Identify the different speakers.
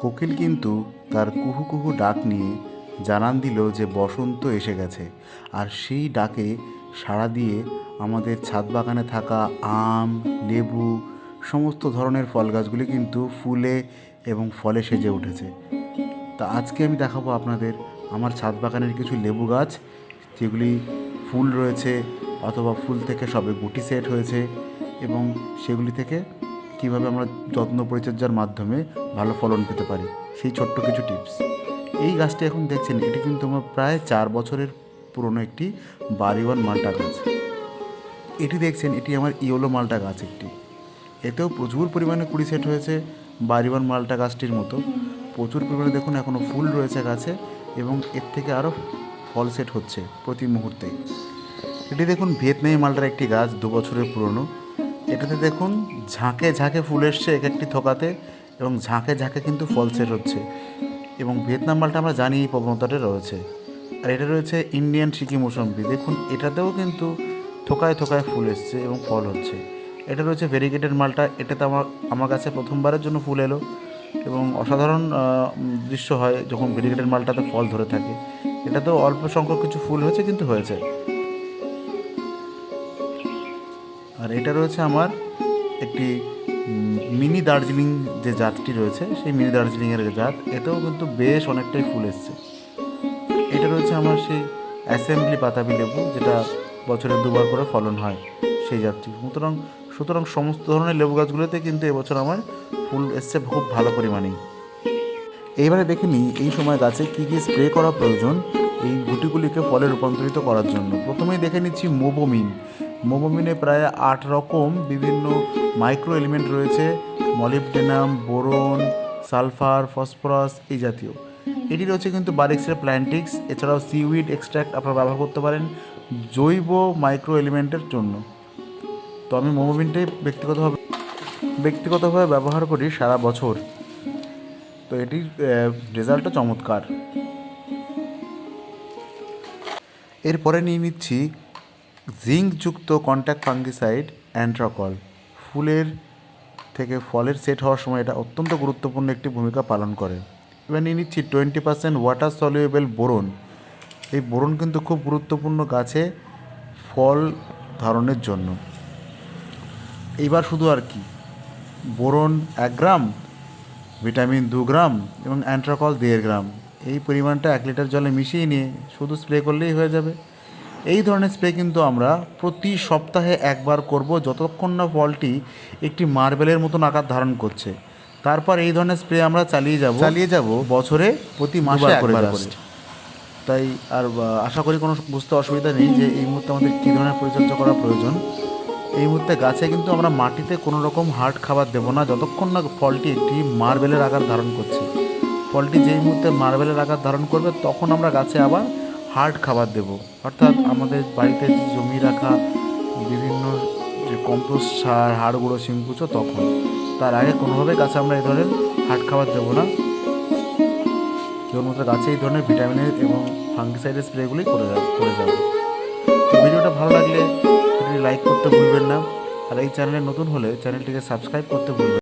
Speaker 1: কোকিল কিন্তু তার কুহু কুহু ডাক নিয়ে জানান দিল যে বসন্ত এসে গেছে, আর সেই ডাকে সাড়া দিয়ে আমাদের ছাদ বাগানে থাকা আম, লেবু, সমস্ত ধরনের ফল গাছগুলি কিন্তু ফুলে এবং ফলে সেজে উঠেছে। তা আজকে আমি দেখাবো আপনাদের আমার ছাদ বাগানের কিছু লেবু গাছ, যেগুলি ফুল রয়েছে অথবা ফুল থেকে সবে গুটি সেট হয়েছে এবং সেগুলি থেকে কীভাবে আমরা যত্ন পরিচর্যার মাধ্যমে ভালো ফলন পেতে পারি, সেই ছোট্ট কিছু টিপস। এই গাছটি এখন দেখছেন, এটি কিন্তু আমার প্রায় চার বছরের পুরনো একটি বাড়িওয়ান মালটা গাছ। এটি দেখছেন, এটি আমার ইয়োলো মালটা গাছ একটি। এতেও প্রচুর পরিমাণে কুড়ি সেট হয়েছে বাড়িওয়ান মালটা গাছটির মতো। প্রচুর পরিমাণে দেখুন এখনও ফুল রয়েছে গাছে এবং এর থেকে আরও ফল সেট হচ্ছে প্রতি মুহূর্তে। এটি দেখুন ভিয়েতনামি মালটার একটি গাছ, দু বছরের পুরনো। এটাতে দেখুন, ঝাঁকে ঝাঁকে ফুল এসছে এক একটি থোকাতে এবং ঝাঁকে ঝাঁকে কিন্তু ফল সেট হচ্ছে। এবং ভিয়েতনাম মালটা আমরা জানি এই প্রবণতাটা রয়েছে। আর এটা রয়েছে ইন্ডিয়ান সিকি মৌসম্বি। দেখুন, এটাতেও কিন্তু থোকায় থোকায় ফুল এসছে এবং ফল হচ্ছে। এটা রয়েছে ভেরিগেটেড মালটা। এটাতে আমার আমার কাছে প্রথমবারের জন্য ফুল এলো এবং অসাধারণ দৃশ্য হয় যখন ভেরিগেটেড মালটাতে ফল ধরে থাকে। এটাতেও অল্প সংখ্যক কিছু ফুল হয়েছে, কিন্তু হয়েছে। আর এটা রয়েছে আমার একটি মিনি দার্জিলিং যে জাতটি রয়েছে, সেই মিনি দার্জিলিংয়ের জাত। এতেও কিন্তু বেশ অনেকটাই ফুল এসছে। এটা রয়েছে আমার সেই অ্যাসেম্বলি পাতাবি লেবু, যেটা বছরে দুবার করে ফলন হয় সেই জাতটি। সুতরাং সুতরাং সমস্ত ধরনের লেবু গাছগুলোতে কিন্তু এবছর আমার ফুল এসছে খুব ভালো পরিমাণেই। এইবারে দেখে নিই, এই সময় গাছে কী কী স্প্রে করা প্রয়োজন এই গুটিগুলিকে ফলে রূপান্তরিত করার জন্য। প্রথমেই দেখে নিচ্ছি মোবোমিন। মোবোমিনে প্রায় আট রকম বিভিন্ন মাইক্রো এলিমেন্ট রয়েছে, মলিবডেনাম, বোরন, সালফার, ফসফরাস এই জাতীয়। এটি রয়েছে কিন্তু বারিক্সের প্ল্যান্টিক্স, এছাড়াও সিউইড এক্সট্র্যাক্ট আপনারা ব্যবহার করতে পারেন জৈব মাইক্রো এলিমেন্টের জন্য। তো আমি মোমোবিনটাই ব্যক্তিগতভাবে ব্যক্তিগতভাবে ব্যবহার করি সারা বছর। তো এটির রেজাল্টও চমৎকার। এরপরে নিয়ে নিচ্ছি জিঙ্কযুক্ত কন্ট্যাক্ট ফাঙ্গিসাইড অ্যান্ট্রাকল ফুলের থেকে ফলের সেট হওয়ার সময় এটা অত্যন্ত গুরুত্বপূর্ণ একটি ভূমিকা পালন করে। এবার নিয়ে নিচ্ছি twenty percent water soluble boron. এই বোরন কিন্তু খুব গুরুত্বপূর্ণ গাছে ফল ধারণের জন্য। এইবার শুধু আর কি। বোরন এক গ্রাম, ভিটামিন দু গ্রাম এবং অ্যান্ট্রাকল দেড় গ্রাম। এই পরিমাণটা এক লিটার জলে মিশিয়ে নিয়ে শুধু স্প্রে করলেই হয়ে যাবে। এই ধরনের স্প্রে কিন্তু আমরা প্রতি সপ্তাহে একবার করব যতক্ষণ না ফলটি একটি মার্বেলের মতন আকার ধারণ করছে। তারপর এই ধরনের স্প্রে আমরা চালিয়ে যাব। চালিয়ে যাব। বছরে প্রতি মাসে একবার করে। তাই আর আশা করি কোনো বুঝতে অসুবিধা নেই যে এই মুহূর্তে আমাদের কী ধরনের পরিচর্যা করা প্রয়োজন। এই মুহূর্তে গাছে কিন্তু আমরা মাটিতে কোনো রকম হার্ড খাবার দেবো না যতক্ষণ না ফলটি একটি মার্বেলের আকার ধারণ করছে। ফলটি যেই মুহূর্তে মার্বেলের আকার ধারণ করবে তখন আমরা গাছে আবার হার্ড খাবার দেব। অর্থাৎ আমাদের বাড়িতে যে জমি রাখা, বিভিন্ন যে কম্পোস্ট সার হাড় গুঁড়ো শিংকুচো তখন। তার আগে কোনোভাবে গাছে আমরা এই ধরনের হার্ড খাবার দেবো না। কেবলমাত্র গাছে এই ধরনের ভিটামিনের এবং ফাঙ্গিসাইডের স্প্রেগুলি করে করে যাব। তো ভিডিওটা ভালো লাগলে লাইক করতে ভুলবেন না। আর এই চ্যানেলে নতুন হলে চ্যানেলটিকে সাবস্ক্রাইব করতে ভুলবেন।